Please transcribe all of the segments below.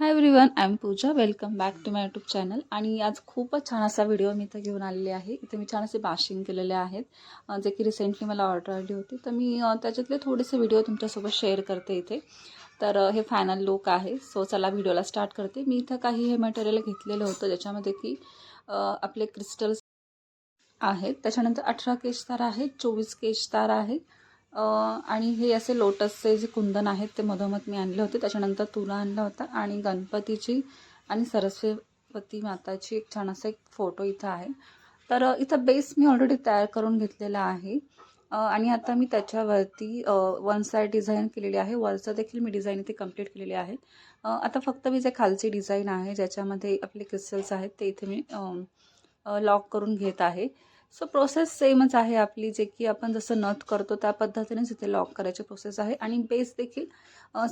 Hi everyone I am Pooja welcome back to my YouTube channel आणि आज खूपच छान असा व्हिडिओ मी इथं घेऊन आलेले आहे. इथे मी छान असे बाशिंग केलेले आहेत. जे की रिसेंटली मला ऑर्डर आली होती. तर मी त्याच्यातले थोडेसे व्हिडिओ तुमच्यासोबत शेअर करते इथे. तर हे फायनल लुक आहे. सो चला व्हिडिओला स्टार्ट करते. मी इथं काही हे मटेरियल घेतलेलं होतं ज्याच्यामध्ये की आपले क्रिस्टल्स आहेत. त्याच्यानंतर अठरा केश तार आहेत चोवीस केश तार आहे आणि हे असे लोटसचे जे कुंदन आहेत ते मधोमध मी आणले होते. त्याच्यानंतर तुला आणला होता. आणि गणपतीची आणि सरस्वती माताची एक छान असा एक फोटो इथं आहे. तर इथं बेस मी ऑलरेडी तयार करून घेतलेला आहे. आणि आता मी त्याच्यावरती वन साईड डिझाईन केलेली आहे. वरचं देखील मी डिझाईन इथे कंप्लीट केलेली आहे आता फक्त मी जे खालची डिझाईन आहे ज्याच्यामध्ये आपले क्रिस्टल्स आहेत ते इथे मी लॉक करून घेत आहे. सो प्रोसेस सेमच आहे आपली जे की आपण जसं नथ करतो त्या पद्धतीनेच इथे लॉक करायची प्रोसेस आहे. आणि बेस देखील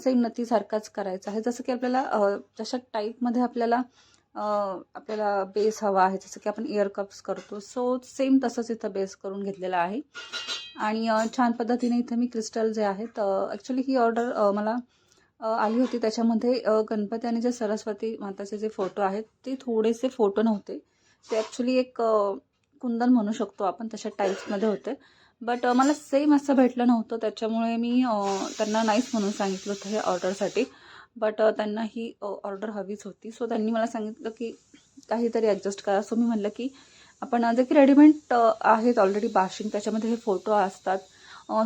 सेम नथीसारखाच करायचा आहे. जसं की आपल्याला जशा टाईपमध्ये आपल्याला आपल्याला बेस हवा आहे जसं की आपण इयर कप्स करतो. सो सेम तसंच इथं बेस करून घेतलेला आहे. आणि छान पद्धतीने इथं मी क्रिस्टल जे आहेत ॲक्च्युली ही ऑर्डर मला आली होती. त्याच्यामध्ये गणपती आणि जे सरस्वती माताचे जे फोटो आहेत ते थोडेसे फोटो नव्हते. ते ॲक्च्युली एक कुंदन म्हणू शकतो आपण तशा टाईप्समध्ये होते. बट मला सेम असं भेटलं नव्हतं त्याच्यामुळे मी त्यांना नाहीच म्हणून सांगितलं होतं हे ऑर्डरसाठी बट त्यांना ही ऑर्डर हवीच होती. सो त्यांनी मला सांगितलं की काहीतरी ॲडजस्ट करा. सो मी म्हटलं की आपण जे की रेडीमेड आहेत ऑलरेडी बाशिंग त्याच्यामध्ये हे फोटो असतात.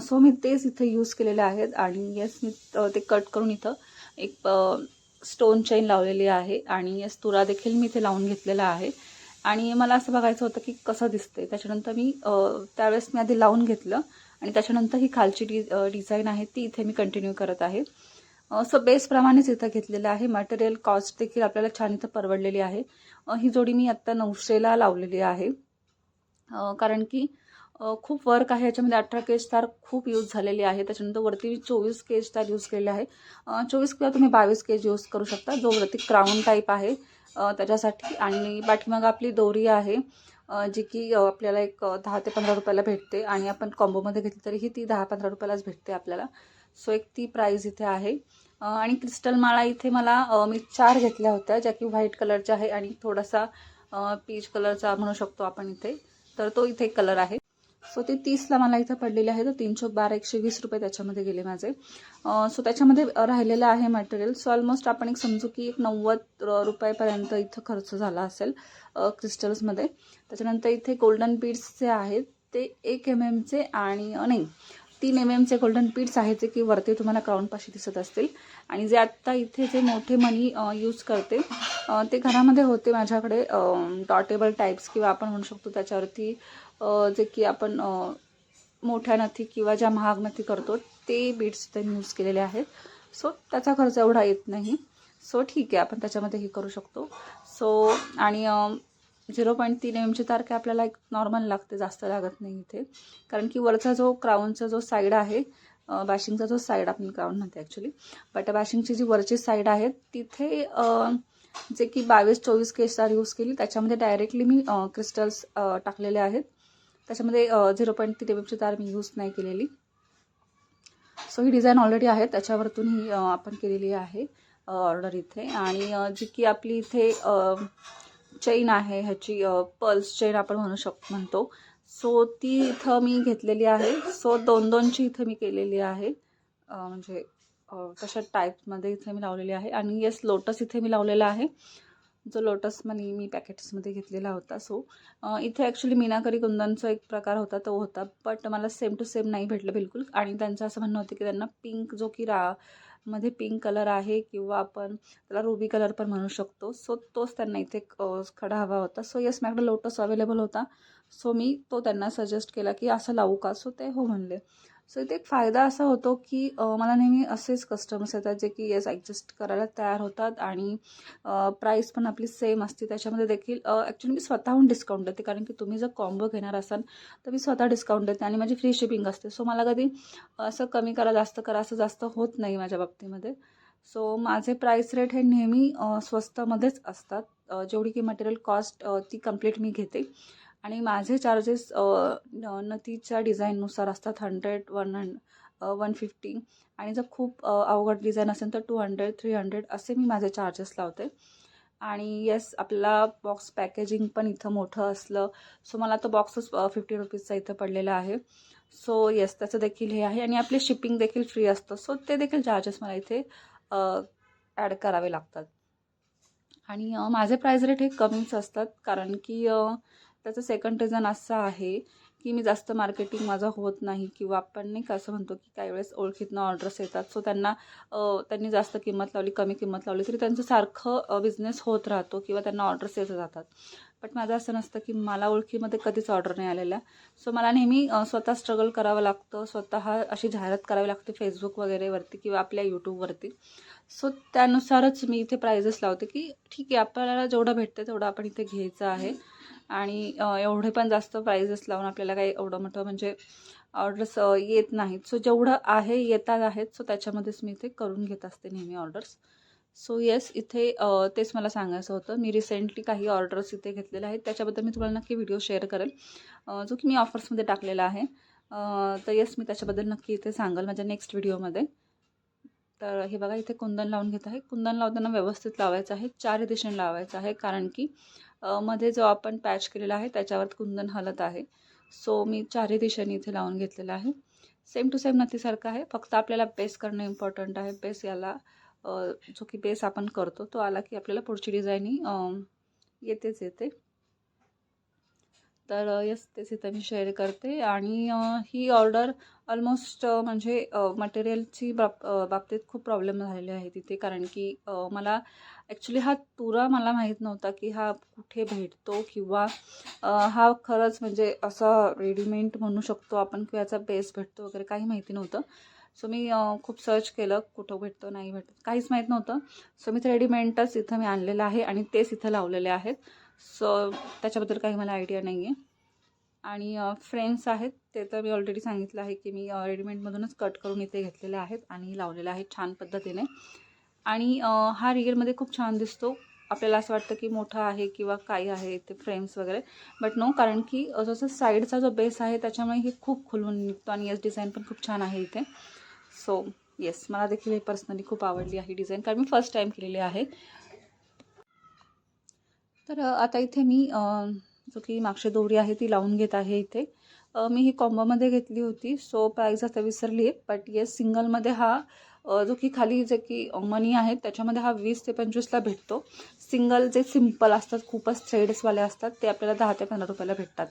सो मी तेच इथे यूज केलेले आहेत. आणि येस मी ते कट करून इथं एक स्टोन चेन लावलेली आहे. आणि येस तुरा देखील मी इथे लावून घेतलेला आहे. आणि मला असं बघायचं होतं की कसं दिसते त्याच्यानंतर मी त्यावेळेस मी आधी लावून घेतलं आणि त्याच्यानंतर ही खालची डि डिझाईन आहे ती इथे मी कंटिन्यू करत आहे. सो बेसप्रमाणेच इथं घेतलेलं आहे. मटेरियल कॉस्ट देखील आपल्याला छान इथं परवडलेली आहे. ही जोडी मी आत्ता नऊशेला लावलेली आहे. कारण की खूप वर्क आहे. याच्यामध्ये अठरा केज तार खूप यूज झालेली आहे. त्याच्यानंतर वरती मी चोवीस केज तार यूज केलेले आहे. चोवीस किंवा तुम्ही बावीस केज यूज करू शकता. जो वरती क्राऊन टाईप आहे त्याच्यासाठी. आणि पाठीमागं आपली दोरी आहे जी की आपल्याला एक दहा ते पंधरा रुपयाला भेटते. आणि आपण कॉम्बोमध्ये घेतली तरीही ती दहा पंधरा रुपयालाच भेटते आपल्याला. सो एक ती प्राईज इथे आहे. आणि क्रिस्टल माळा इथे मला मी चार घेतल्या होत्या ज्या की व्हाईट कलरच्या आहे आणि थोडासा पीच कलरचा म्हणू शकतो आपण इथे. तर तो इथे कलर आहे. सो ते तीसला मला इथं पडलेले आहे तर तीनशे बारा एकशे वीस रुपये त्याच्यामध्ये गेले माझे. सो त्याच्यामध्ये राहिलेलं आहे मटेरियल सो ऑलमोस्ट आपण एक समजू की एक नव्वद र- रुपयापर्यंत इथं खर्च झाला असेल क्रिस्टल्समध्ये त्याच्यानंतर इथे गोल्डन बीड्स जे आहेत ते एक एम एमचे आणि नाही तीन एम एमचे गोल्डन पीड्स आहेत जे की वरती तुम्हाला क्राऊनपाशी दिसत असतील. आणि जे आत्ता इथे जे मोठे मनी यूज करते ते घरामध्ये होते माझ्याकडे डॉटेबल टाईप्स किंवा आपण म्हणू शकतो त्याच्यावरती जे की आपण मोठ्या नथी किंवा ज्या महाग नथी करतो ते बीड्स त्यांनी यूज केलेले आहेत. सो त्याचा खर्च एवढा येत नाही. सो ठीक आहे आपण त्याच्यामध्ये हे करू शकतो. सो आणि झिरो पॉईंट तीन एम एमची तारखे आपल्याला एक नॉर्मल लागते जास्त लागत नाही इथे. कारण की वरचा जो क्राऊनचा जो साईड आहे बॅशिंगचा बाशिंगचा जो साईड आपण क्राऊन म्हणते ॲक्च्युली बट बाशिंगची जी वरची साईड आहे तिथे जे की बावीस चोवीस केस तार यूज केली त्याच्यामध्ये डायरेक्टली मी क्रिस्टल्स टाकलेले आहेत. त्याच्यामध्ये झिरो पॉईंट ती टेबलची तार मी यूज नाही केलेली. सो ही डिझाईन ऑलरेडी आहे. त्याच्यावरतून ही आपण केलेली आहे ऑर्डर इथे. आणि जी की आपली इथे चेन आहे ह्याची पल्स चेन आपण म्हणू शक म्हणतो. सो ती इथं मी घेतलेली आहे. सो दोन दोनची इथं मी केलेली आहे. म्हणजे तशा टाईपमध्ये इथे मी लावलेली आहे. आणि येस लोटस इथे मी लावलेला आहे. जो लोटस मनी मी पॅकेट्समध्ये घेतलेला होता. सो इथे ॲक्च्युली मीनाकरी कुंदनचा एक प्रकार होता तो होता. बट मला सेम टू सेम नाही भेटलं बिलकुल. आणि त्यांचं असं म्हणणं होतं की त्यांना पिंक जो की रा मध्ये पिंक कलर आहे किंवा आपण त्याला रुबी कलर पण म्हणू शकतो. सो तोच त्यांना इथे खडा हवा होता. सो येस माझ्याकडे लोटस अवेलेबल होता. सो मी तो त्यांना सजेस्ट केला की असं लावू का? सो ते हो म्हणले. सो इथे एक फायदा असा होतो की मला नेहमी असेच कस्टमर्स येतात जे की येस ॲडजस्ट करायला तयार होतात आणि प्राईस पण आपली सेम असते. त्याच्यामध्ये देखील ॲक्च्युली मी स्वतःहून डिस्काउंट देते. कारण की तुम्ही जर कॉम्बो घेणार असाल तर मी स्वतः डिस्काउंट देते आणि माझी फ्री शिपिंग असते. सो मला कधी असं कमी करा जास्त करा असं जास्त होत नाही माझ्या बाबतीमध्ये. सो माझे प्राईस रेट हे नेहमी स्वस्तमध्येच असतात. जेवढी की मटेरियल कॉस्ट ती कंप्लीट मी घेते. आणि माझे चार्जेस नतीच्या डिझाईननुसार असतात hundred one hundred one fifty आणि जर खूप अवघड डिझाईन असेल तर टू हंड्रेड थ्री हंड्रेड असे मी माझे चार्जेस लावते. आणि येस आपला बॉक्स पॅकेजिंग पण इथं मोठं असलं. सो मला तो बॉक्सच फिफ्टी रुपीजचा इथं पडलेला आहे. सो येस त्याचं देखील हे आहे. आणि आपले शिपिंग देखील फ्री असतं. सो ते देखील चार्जेस मला इथे ॲड करावे लागतात. आणि माझे प्राईज रेट हे कमीच असतात. कारण की त्याचं सेकंड रिझन असं आहे की मी जास्त मार्केटिंग माझं होत नाही किंवा आपण नाही का असं म्हणतो की काही वेळेस ओळखीतनं ऑर्डर्स येतात. सो त्यांना त्यांनी जास्त किंमत लावली कमी किंमत लावली तरी त्यांचं सारखं बिझनेस होत राहतो किंवा त्यांना ऑर्डर्स येत जातात. बट माझं असं नसतं की मला ओळखीमध्ये कधीच ऑर्डर नाही आलेला सो मला नेहमी स्वतः स्ट्रगल करावं लागतं. स्वतः अशी जाहिरात करावी लागते फेसबुक वगैरेवरती किंवा आपल्या यूट्यूबवरती सो त्यानुसारच मी इथे प्रायझेस लावते की ठीक आहे आपल्याला जेवढं भेटतं तेवढं आपण इथे घ्यायचं आहे. आणि एवढे पण जास्त प्राइजेस लावून आपल्याला काही एवढं मोठं म्हणजे ऑर्डर्स येत नाहीत. सो जेवढं आहे येतात आहेत. सो त्याच्यामध्येच मी इथे करून घेत असते नेहमी ऑर्डर्स सो येस इथे तेच मला सांगायचं होतं. मी रिसेंटली काही ऑर्डर्स इथे घेतलेले आहेत. त्याच्याबद्दल मी तुम्हाला नक्की व्हिडिओ शेअर करेल. जो की मी ऑफर्समध्ये टाकलेला आहे. तर येस मी त्याच्याबद्दल नक्की इथे सांगाल माझ्या नेक्स्ट व्हिडिओमध्ये तर हे बघा इथे कुंदन लावून घेत आहे. कुंदन लावताना व्यवस्थित लावायचं आहे. चार दिशेने लावायचं आहे. कारण की मध्ये जो आपण पॅच केलेला आहे त्याच्यावर कुंदन हलत आहे. सो मी चारही दिशेने इथे लावून घेतलेला आहे. सेम टू सेम नथीसारखं आहे. फक्त आपल्याला बेस करणं इम्पॉर्टंट आहे. बेस याला जो की बेस आपण करतो तो आला की आपल्याला पुढची डिझाईनी येतेच येते. तर यस तेच इथं मी शेअर करते. आणि ही ऑर्डर ऑलमोस्ट म्हणजे मटेरियलची बाब बाबतीत खूप प्रॉब्लेम झालेले आहे तिथे. कारण की मला ॲक्च्युली हा तुरा मला माहीत नव्हता की हा कुठे भेटतो किंवा हा खरंच म्हणजे असा रेडीमेड म्हणू शकतो आपण किंवा याचा बेस भेटतो वगैरे काही माहिती नव्हतं. सो मी खूप सर्च केलं कुठं भेटतो नाही भेटत काहीच माहीत नव्हतं. सो मी ते रेडीमेडच इथं मी आणलेलं आहे आणि तेच इथं लावलेले आहेत. सो त्याच्याबद्दल काही मला आयडिया नाही आहे आणि फ्रेम्स आहेत ते तर मी ऑलरेडी सांगितलं आहे की मी रेडीमेडमधूनच कट करून इथे घेतलेले आहेत आणि लावलेले आहेत छान पद्धतीने. आणि हा रिअलमध्ये खूप छान दिसतो. आपल्याला असं वाटतं की मोठा आहे किंवा काही आहे इथे फ्रेम्स वगैरे. बट नो कारण की जसं साईडचा जो बेस आहे त्याच्यामुळे हे खूप खुलून निघतो आणि येस डिझाईन पण खूप छान आहे इथे. सो येस मला देखील हे पर्सनली खूप आवडली आहे डिझाईन कारण मी फर्स्ट टाईम केलेली आहे. तर आता इथे मी जो की मागची दोरी आहे ती लावून घेत आहे इथे. मी ही कॉम्बोमध्ये घेतली होती. सो प्राईज आता विसरली आहे बट येस सिंगलमध्ये हा जो की खाली जे की मनी आहेत त्याच्यामध्ये हा वीस ते पंचवीसला भेटतो. सिंगल जे सिंपल असतात खूपच थ्रेड्सवाले असतात ते आपल्याला दहा ते पंधरा रुपयाला भेटतात.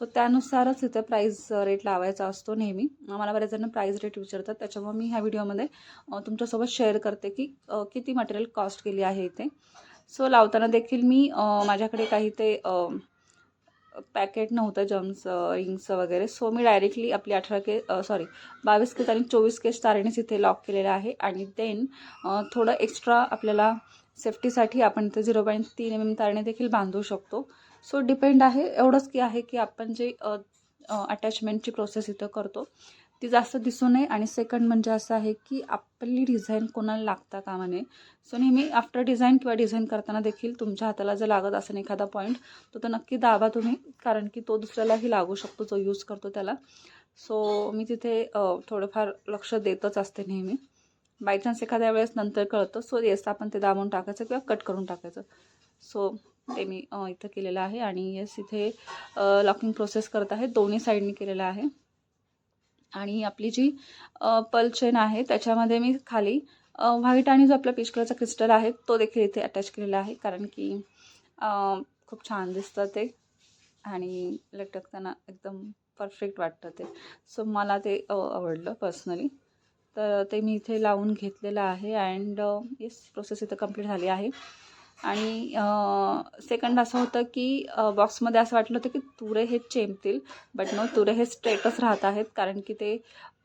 सो त्यानुसारच इथे प्राईज रेट लावायचा असतो नेहमी. मला बऱ्याच जण प्राईज रेट विचारतात. त्याच्यामुळे मी ह्या व्हिडिओमध्ये तुमच्यासोबत शेअर करते की किती मटेरियल कॉस्ट केली आहे इथे. सो लावताना देखील मी माझ्याकडे काही ते पॅकेट नव्हतं जम्स रिंगचं वगैरे. सो मी डायरेक्टली आपली अठरा के सॉरी बावीस केस आणि चोवीस केस तारेनेच इथे लॉक केलेलं आहे. आणि देन थोडं एक्स्ट्रा आपल्याला सेफ्टीसाठी आपण इथे झिरो पॉईंट तीन एम एम तारणे देखील बांधू शकतो. सो डिपेंड आहे एवढंच की आहे की आपण जे अटॅचमेंटची प्रोसेस इथं करतो. ती जास्त दिसू नये. आणि सेकंड म्हणजे असं आहे की आपली डिझाईन कोणाला लागता कामा नये. सो नेहमी आफ्टर डिझाईन किंवा डिझाईन करताना देखील तुमच्या हाताला जर लागत असेल एखादा पॉईंट तो तर नक्की दाबा तुम्ही. कारण की तो दुसऱ्यालाही लागू शकतो. जो यूज करतो त्याला. सो मी तिथे थोडंफार लक्ष देतच असते नेहमी. बाय चान्स एखाद्या वेळेस नंतर कळतं. सो येस आपण ते दाबून टाकायचं किंवा कट करून टाकायचं. सो ते मी इथं केलेलं आहे. आणि येस इथे लॉकिंग प्रोसेस करत आहे. दोन्ही साईडनी केलेलं आहे. आणि आपली जी पल चेन आहे त्याच्यामध्ये मी खाली व्हाईट आणि जो आपला पीच कलरचा क्रिस्टल आहे तो देखील इथे अटॅच केलेला आहे. कारण की खूप छान दिसतं ते. आणि लटकताना एकदम परफेक्ट वाटतं ते. सो मला ते आवडलं पर्सनली तर ते मी इथे लावून घेतलेलं आहे. अँड येस प्रोसेस इथं कंप्लीट झाली आहे. आणि सेकंड असं होतं की बॉक्समध्ये असं वाटलं होतं की तुरे हे चेंबतील बट नो तुरे हे स्ट्रेटच राहत आहेत कारण की ते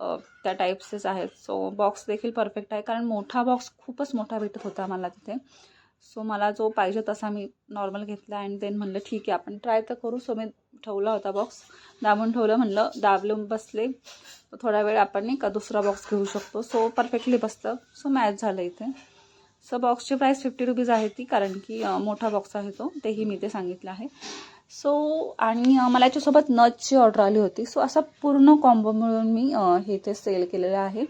त्या टाईप्सचेच आहेत. सो बॉक्स देखील परफेक्ट आहे कारण मोठा बॉक्स खूपच मोठा भेटत होता मला तिथे. सो मला जो पाहिजे तसा मी नॉर्मल घेतला अँड देन म्हणलं ठीक आहे आपण ट्राय तर करू. सो मी ठेवला होता बॉक्स दाबून ठेवलं म्हणलं दाबलं बसले. थोडा वेळ आपण नाही का दुसरा बॉक्स घेऊ शकतो. सो परफेक्टली बसतं सो मॅच झालं इथे. सो बॉक्सची प्राईस फिफ्टी रुपीज आहे ती कारण की मोठा बॉक्स आहे तो. तेही मी ते सांगितलं आहे. सो आणि मला याच्यासोबत नथची ऑर्डर आली होती. सो असा पूर्ण कॉम्बो मिळून मी हे ते सेल केलेलं आहे.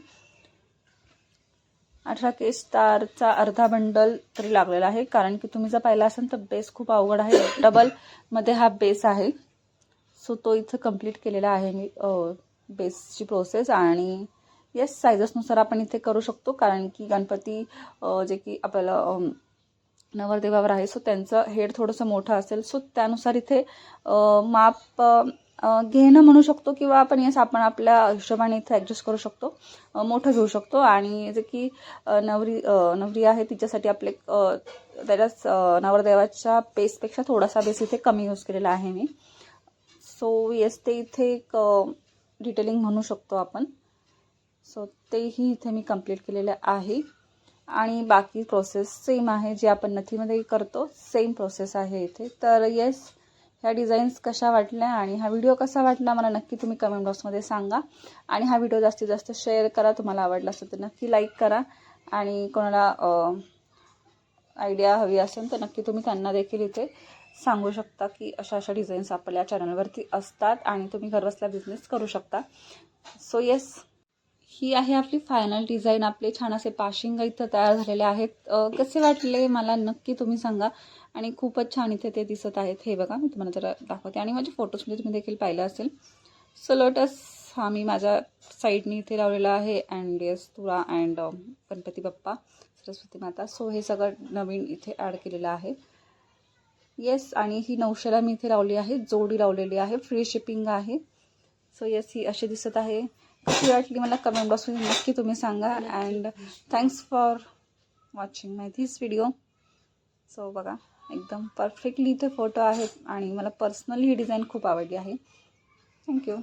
अठरा केस स्टारचा अर्धा बंडल तरी लागलेला आहे. कारण की तुम्ही जर पाहिला असेल तर बेस खूप अवघड आहे. डबलमध्ये हा बेस आहे. सो तो इथं कंप्लीट केलेला आहे मी बेसची प्रोसेस आणि येस सायझसनुसार आपण इथे करू शकतो कारण की गणपती जे की आपल्याला नवरदेवावर आहे सो त्यांचं हेड थोडंसं मोठं असेल सो त्यानुसार इथे माप घेणं म्हणू शकतो किंवा आपण येस आपण आपल्या हिशोबाने इथे ॲडजस्ट करू शकतो मोठं घेऊ शकतो. आणि जे की नवरी नवरी आहे तिच्यासाठी आपले त्याच्याच नवरदेवाच्या बेसपेक्षा थोडासा बेस इथे कमी यूज केलेला आहे मी. सो येस ते इथे एक डिटेलिंग म्हणू शकतो आपण. सो तेही इथे मी कंप्लीट केलेलं आहे. आणि बाकी प्रोसेस सेम आहे जे आपण नथीमध्ये करतो सेम प्रोसेस आहे इथे. तर येस ह्या डिझाईन्स कशा वाटल्या आणि हा व्हिडिओ कसा वाटला मला नक्की तुम्ही कमेंट बॉक्समध्ये सांगा. आणि हा व्हिडिओ जास्तीत जास्त शेअर करा तुम्हाला आवडला असेल तर नक्की लाईक करा. आणि कोणाला आयडिया हवी असेल तर नक्की तुम्ही त्यांना देखील इथे सांगू शकता की अशा अशा डिझाईन्स आपल्या चॅनलवरती असतात आणि तुम्ही घरबसल्या बिझनेस करू शकता. सो येस ही आहे आपली फायनल डिझाईन आपले छान असे पाशिंग इथं तयार झालेले आहेत. कसे वाटले मला नक्की तुम्ही सांगा. आणि खूपच छान इथे ते दिसत आहेत. हे बघा मी तुम्हाला जरा दाखवते. आणि माझ्या फोटोजमध्ये म्हणजे तुम्ही देखील पाहिलं असेल. सो लोटस हा मी माझ्या साईडनी इथे लावलेला आहे. अँड येस तुळा अँड गणपती बाप्पा सरस्वती माता. सो हे सगळं नवीन इथे ॲड केलेलं आहे. येस आणि ही नऊशेला मी इथे लावली आहे. जोडी लावलेली आहे. फ्री शिपिंग आहे. सो येस ही अशी दिसत आहे. कशी वाटली मला कमेंट बॉक्समध्ये नक्की तुम्ही सांगा and thanks for watching my this video so बघा एकदम परफेक्टली इथे फोटो आहेत. आणि मला पर्सनली ही डिझाईन खूप आवडली आहे. थँक्यू